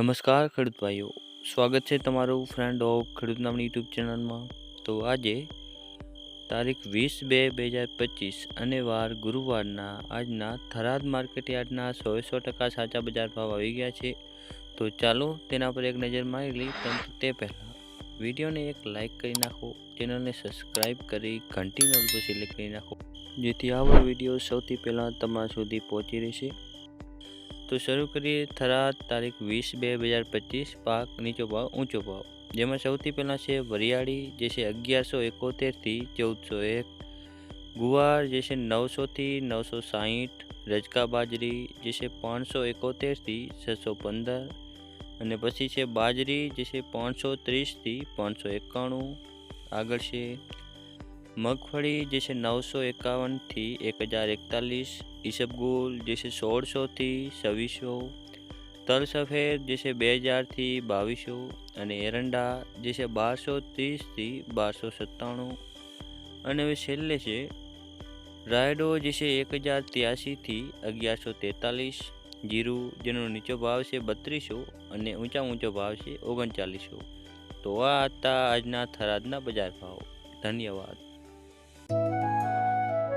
નમસ્કાર ખેડૂત ભાઈઓ. સ્વાગત છે તમારું ફ્રેન્ડ ઓફ ખેડૂત નામની યુટ્યુબ ચેનલમાં તો આજે તારીખ વીસ બે બે હજાર પચીસ અને વાર ગુરુવારના આજના થરાદ માર્કેટ યાર્ડના સો સો ટકા સાચા બજાર ભાવ આવી ગયા છે. તો ચાલો તેના પર એક નજર મારી લઈ પરંતુ તે પહેલાં વિડીયોને એક લાઇક કરી નાખો, ચેનલને સબસ્ક્રાઈબ કરી ઘંટી નોલ પર સિલેક્ટ કરી નાખો, જેથી આવો વીડિયો સૌથી પહેલાં તમારા સુધી પહોંચી રહેશે. તો શરૂ કરીએ થરાદ તારીખ વીસ બે બે હજાર પચીસ, પાક નીચો ભાવ, ઊંચો ભાવ. જેમાં સૌથી પહેલાં છે વરિયાળી, જે છે અગિયારસો એકોતેરથી ચૌદસો એક. ગુવાર, જે છે નવસોથી નવસો સાહીઠ. રજકા બાજરી, જે છે પાંચસો એકોતેરથી છસો પંદર. અને પછી છે બાજરી, જે છે પાંચસો ત્રીસથી પાંચસો એકાણું. આગળ છે મગફળી જે છે નવસો એકાવનથી એક હજાર એકતાલીસ ઈસબગુલ જે છે સોળસોથી છવ્વીસો, તલ સફેદ જે છે બે હજારથી બાવીસો અને એરંડા જે છે બારસો ત્રીસથી બારસો સત્તાણું. અને હવે છેલ્લે છે, રાયડો જે છે એક હજાર ત્યાસીથી અગિયારસો તેતાલીસ, જીરું જેનો નીચો ભાવ છે બત્રીસો અને ઊંચા ઊંચો ભાવ છે ઓગણચાલીસો. તો આ હતા આજના થરાદના બજાર ભાવ. ધન્યવાદ.